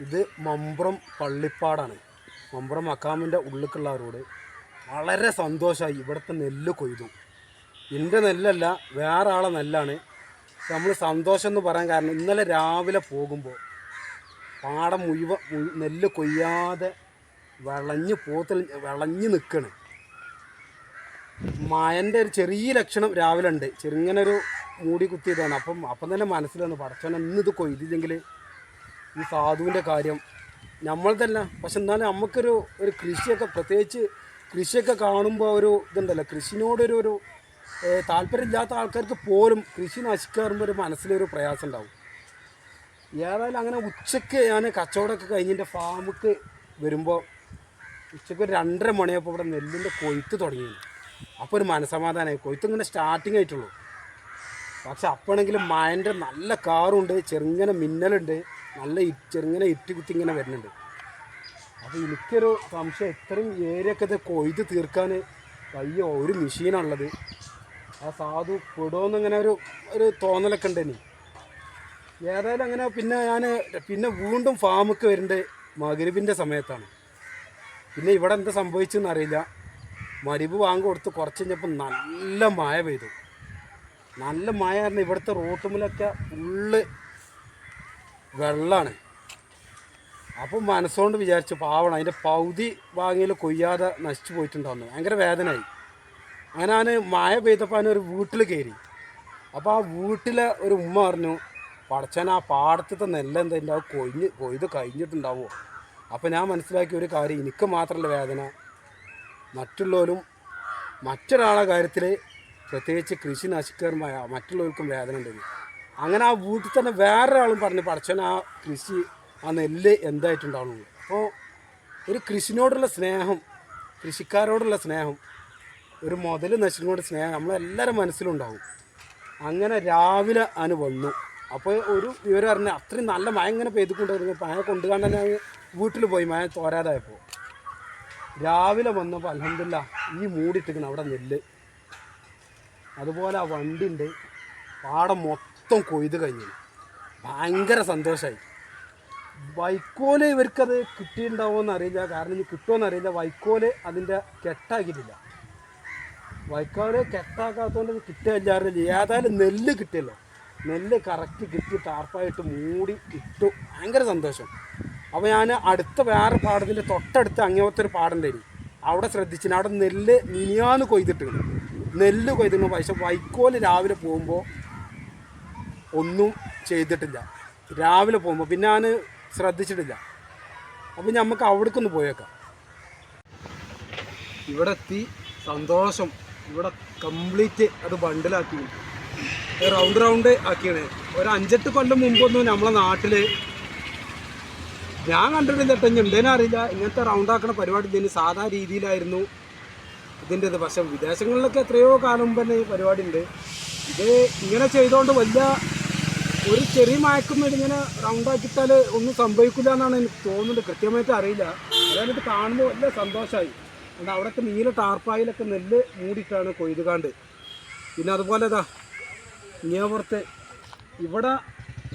ഇത് മമ്പ്രം പള്ളിപ്പാടാണ്. മമ്പ്രം മക്കാമിന്റെ ഉള്ളിലേക്കുള്ള റോഡ്. വളരെ സന്തോഷമായി ഇവിടുത്തെ നെല്ല് കൊയ്തു. എന്റെ നെല്ലല്ല വേറെ ആളെ നെല്ലാണ് നമ്മൾ സന്തോഷം എന്ന് പറയാൻ കാരണം ഇന്നലെ രാവിലെ പോകുമ്പോൾ പാടം മുഴുവൻ നെല്ല് കൊയ്യാതെ വിളഞ്ഞ് പോത്തിൽ വിളഞ്ഞ് നിൽക്കണ് മയന്റെ ഒരു ചെറിയ ലക്ഷണം രാവിലെ ഉണ്ട്. ചെറുങ്ങനെ ഒരു മൂടി കുത്തിയതാണ്. അപ്പം അപ്പം തന്നെ മനസ്സിലാണ് പടച്ചോനെ ഇന്ന് ഇത് കൊയ്തില്ലെങ്കിൽ ഈ സാധുവിന്റെ കാര്യം നമ്മളതല്ല പക്ഷെ എന്നാലും നമുക്കൊരു ഒരു കൃഷിയൊക്കെ പ്രത്യേകിച്ച് കൃഷിയൊക്കെ കാണുമ്പോൾ ഒരു ഇതുണ്ടല്ലോ. കൃഷിനോടൊരു ഒരു താല്പര്യമില്ലാത്ത ആൾക്കാർക്ക് പോലും കൃഷി നശിക്കാറുമ്പോൾ ഒരു മനസ്സിലൊരു പ്രയാസം ഉണ്ടാവും ഏതായാലും അങ്ങനെ ഉച്ചയ്ക്ക് ഞാൻ കച്ചവടമൊക്കെ കഴിഞ്ഞിന്റെ ഫാമുക്ക് വരുമ്പോൾ ഉച്ചയ്ക്ക് ഒരു രണ്ടര മണിയപ്പോൾ ഇവിടെ നെല്ലിന്റെ കൊയ്ത്ത് തുടങ്ങി. അപ്പോൾ ഒരു മനസമാധാനമായി കൊയ്ത്ത് ഇങ്ങനെ സ്റ്റാർട്ടിങ് ആയിട്ടുള്ളൂ. പക്ഷെ അപ്പോഴെങ്കിലും മഴന്റെ നല്ല കാറുണ്ട് ചെറുങ്ങനെ മിന്നലുണ്ട്. നല്ല ചെറുങ്ങനെ ഇറ്റ് കുത്തി ഇങ്ങനെ വരുന്നുണ്ട്. അപ്പോൾ എനിക്കൊരു സംശയം ഇത്രയും ഏരിയൊക്കെ ഇത് കൊയ്ത് തീർക്കാൻ കയ്യോ ഒരു മെഷീനാണുള്ളത്. ആ സാധു പെടുമെന്നിങ്ങനെ ഒരു ഒരു തോന്നലൊക്കെ ഉണ്ട് ഇനി ഏതായാലും അങ്ങനെ പിന്നെ ഞാൻ പിന്നെ വീണ്ടും ഫാമുക്ക് വരേണ്ടത് മകരുവിന്റെ സമയത്താണ്. പിന്നെ ഇവിടെ എന്താ സംഭവിച്ചെന്ന് അറിയില്ല. മരിവ് വാങ്ങി കൊടുത്ത് കുറച്ച് കഴിഞ്ഞപ്പോൾ നല്ല മഴ പെയ്തു. നല്ല മഴ കാരണം ഇവിടുത്തെ റോട്ടുമിലൊക്കെ ഫുള്ള് വെള്ളമാണ് അപ്പം മനസ്സുകൊണ്ട് വിചാരിച്ചു പാവണം അതിന്റെ പകുതി വാങ്ങിയിൽ കൊയ്യാതെ നശിച്ചു പോയിട്ടുണ്ടാവുന്നു ഭയങ്കര വേദനയായി അങ്ങനെ ഞാൻ മഴ പെയ്തപ്പോൾ ഞാൻ ഒരു വീട്ടിൽ കയറി അപ്പോൾ ആ വീട്ടിലെ ഒരു ഉമ്മ പറഞ്ഞു പടച്ചൻ ആ പാടത്തത്തെ നെല്ലെന്താ അത് കൊയ്ഞ്ഞ് കൊയ്ത് കഴിഞ്ഞിട്ടുണ്ടാവുമോ അപ്പോൾ ഞാൻ മനസ്സിലാക്കിയ ഒരു കാര്യം എനിക്ക് മാത്രമല്ല വേദന. മറ്റുള്ളവരും മറ്റൊരാളെ കാര്യത്തിൽ പ്രത്യേകിച്ച് കൃഷി നശിക്കാറുമായ മറ്റുള്ളവർക്കും വേദന ഉണ്ടെന്ന്. അങ്ങനെ ആ വീട്ടിൽ തന്നെ വേറൊരാളും പറഞ്ഞു പടച്ചൻ ആ കൃഷി ആ നെല്ല് എന്തായിട്ടുണ്ടാവുള്ളൂ അപ്പോൾ ഒരു കൃഷിനോടുള്ള സ്നേഹം കൃഷിക്കാരോടുള്ള സ്നേഹം ഒരു മുതൽ നശിനോട് സ്നേഹം നമ്മളെല്ലാവരും മനസ്സിലുണ്ടാവും. അങ്ങനെ രാവിലെ ആണ് വന്നു. അപ്പോൾ ഒരു വിവരം അറിഞ്ഞ അത്രയും നല്ല മഴ ഇങ്ങനെ പെയ്തുകൊണ്ടിരുന്നു. മഴ കൊണ്ടുകാണ്ട് ഞാൻ വീട്ടിൽ പോയി മഴ തോരാതായപ്പോൾ രാവിലെ വന്നപ്പോൾ അലഹമില്ല ഈ മൂടിയിട്ടിരിക്കണം അവിടെ നെല്ല്. അതുപോലെ ആ വണ്ടിണ്ട് പാടം മൊത്തം കൊയ്ത് കഴിഞ്ഞു. ഭയങ്കര സന്തോഷമായി വൈക്കോൽ ഇവർക്കത് കിട്ടിയിട്ടുണ്ടാവുമെന്ന് അറിയില്ല. കാരണം ഇനി കിട്ടുമോയെന്ന് അറിയില്ല. വൈക്കോൽ അതിന്റെ കെട്ടാക്കിയിട്ടില്ല. വൈക്കോൽ കെട്ടാക്കാത്തതുകൊണ്ട് ഇത് കിട്ടില്ല അറിയില്ല ഏതായാലും നെല്ല് കിട്ടിയല്ലോ. നെല്ല് കറക്റ്റ് കിട്ടി ടാർപ്പായിട്ട് മൂടി ഇട്ടു. ഭയങ്കര സന്തോഷം. അപ്പോൾ ഞാൻ അടുത്ത വേറെ പാടത്തിന്റെ തൊട്ടടുത്ത് അങ്ങനത്തെ ഒരു തരി അവിടെ ശ്രദ്ധിച്ചിന്. അവിടെ നെല്ല് മിനിയാന്ന് കൊയ്തിട്ടുണ്ട്. നെല്ല് കൊയ്തിട്ടുണ്ട്. പക്ഷേ വൈക്കോൽ രാവിലെ പോകുമ്പോൾ ഒന്നും ചെയ്തിട്ടില്ല. രാവിലെ പോകുമ്പോൾ പിന്നെ ഞാൻ ശ്രദ്ധിച്ചിട്ടില്ല. അപ്പോൾ നമുക്ക് അവിടേക്കൊന്ന് പോയേക്കാം. ഇവിടെ എത്തി സന്തോഷം. ഇവിടെ കംപ്ലീറ്റ് അത് ബണ്ടിലാക്കി റൗണ്ട് റൗണ്ട് ആക്കിയാണ്. ഒരു അഞ്ചെട്ട് കൊല്ലം മുമ്പൊന്നും നമ്മളെ നാട്ടിൽ ഞാൻ കണ്ടിട്ടില്ല ഇനി ഉണ്ടേനെ അറിയില്ല. ഇങ്ങനത്തെ റൗണ്ട് ആക്കണ പരിപാടി ഇതിന് സാധാ രീതിയിലായിരുന്നു. ഇതിന്റെ ഇത്. പക്ഷേ വിദേശങ്ങളിലൊക്കെ എത്രയോ കാലം മുമ്പ് തന്നെ ഈ പരിപാടി ഉണ്ട്. ഇത് ഇങ്ങനെ ചെയ്തുകൊണ്ട് വലിയ ഒരു ചെറിയ മയക്കം ഇങ്ങനെ റൗണ്ട് ആക്കിയിട്ടാൽ ഒന്നും സംഭവിക്കില്ല എന്നാണ് എനിക്ക് തോന്നുന്നത് കൃത്യമായിട്ട് അറിയില്ല. അതായത് കാണുമ്പോൾ വലിയ സന്തോഷമായി അത് അവിടുത്തെ നീല ടാർപ്പായിലൊക്കെ നെല്ല് മൂടിയിട്ടാണ് കൊയ്തുകാണ്ട്. പിന്നെ അതുപോലെ ഇതാ ഇങ്ങേപ്പുറത്ത് ഇവിടെ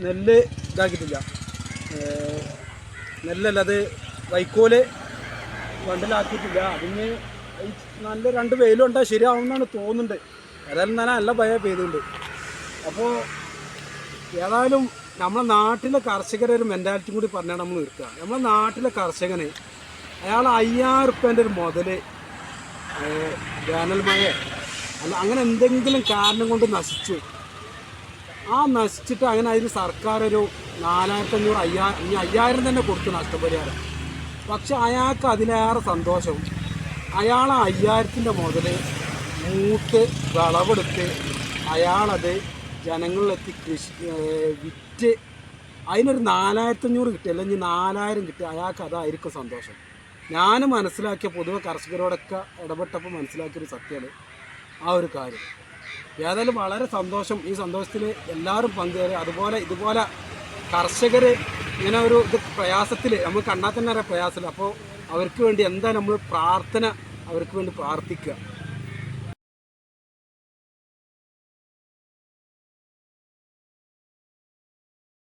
നെല്ല് ഇതാക്കിയിട്ടില്ല. നെല്ലല്ല അത് വൈക്കോൽ വണ്ടിലാക്കിയിട്ടില്ല. അതിന് നല്ല രണ്ട് വെയിലുണ്ടാ ശരിയാവുന്നാണ് തോന്നുന്നുണ്ട്. ഏതായാലും നല്ല നല്ല ഭയ പെയ്തുണ്ട്. അപ്പോൾ ഏതായാലും നമ്മളെ നാട്ടിലെ കർഷകരെ ഒരു മെന്റാലിറ്റി കൂടി പറഞ്ഞാൽ നമ്മൾ നിർത്തുക. നമ്മളെ നാട്ടിലെ കർഷകന് അയാൾ അയ്യായിരം റുപ്യന്റെ ഒരു മുതൽ വേനൽമഴ അല്ല അങ്ങനെ എന്തെങ്കിലും കാരണം കൊണ്ട് നശിച്ചു. ആ നശിച്ചിട്ട് അങ്ങനെ അതിന് സർക്കാർ ഒരു നാലായിരത്തി അഞ്ഞൂറ് അയ്യായിരം ഇനി അയ്യായിരം തന്നെ കൊടുത്തു നഷ്ടപരിഹാരം. പക്ഷെ അയാൾക്ക് അതിലേറെ സന്തോഷവും അയാൾ അയ്യായിരത്തിന്റെ മുതൽ മൂത്ത് വിളവെടുത്ത് അയാളത് ജനങ്ങളിലെത്തി കൃഷി വിറ്റ് അതിനൊരു നാലായിരത്തി അഞ്ഞൂറ് കിട്ടി അല്ലെങ്കിൽ നാലായിരം കിട്ടി. അയാൾക്ക് അതായിരിക്കും സന്തോഷം. ഞാൻ മനസ്സിലാക്കിയ പൊതുവെ കർഷകരോടൊക്കെ ഇടപെട്ടപ്പോൾ മനസ്സിലാക്കിയൊരു സത്യമാണ് ആ ഒരു കാര്യം. ഏതായാലും വളരെ സന്തോഷം. ഈ സന്തോഷത്തിൽ എല്ലാവരും പങ്കുചേരും അതുപോലെ ഇതുപോലെ കർഷകർ ഇങ്ങനെ ഒരു ഇത് പ്രയാസത്തിൽ നമ്മൾ കണ്ടാൽ തന്നെ അറിയാം പ്രയാസത്തിൽ. അപ്പോൾ അവർക്ക് വേണ്ടി എന്താ നമ്മൾ പ്രാർത്ഥന അവർക്ക് വേണ്ടി പ്രാർത്ഥിക്കുക.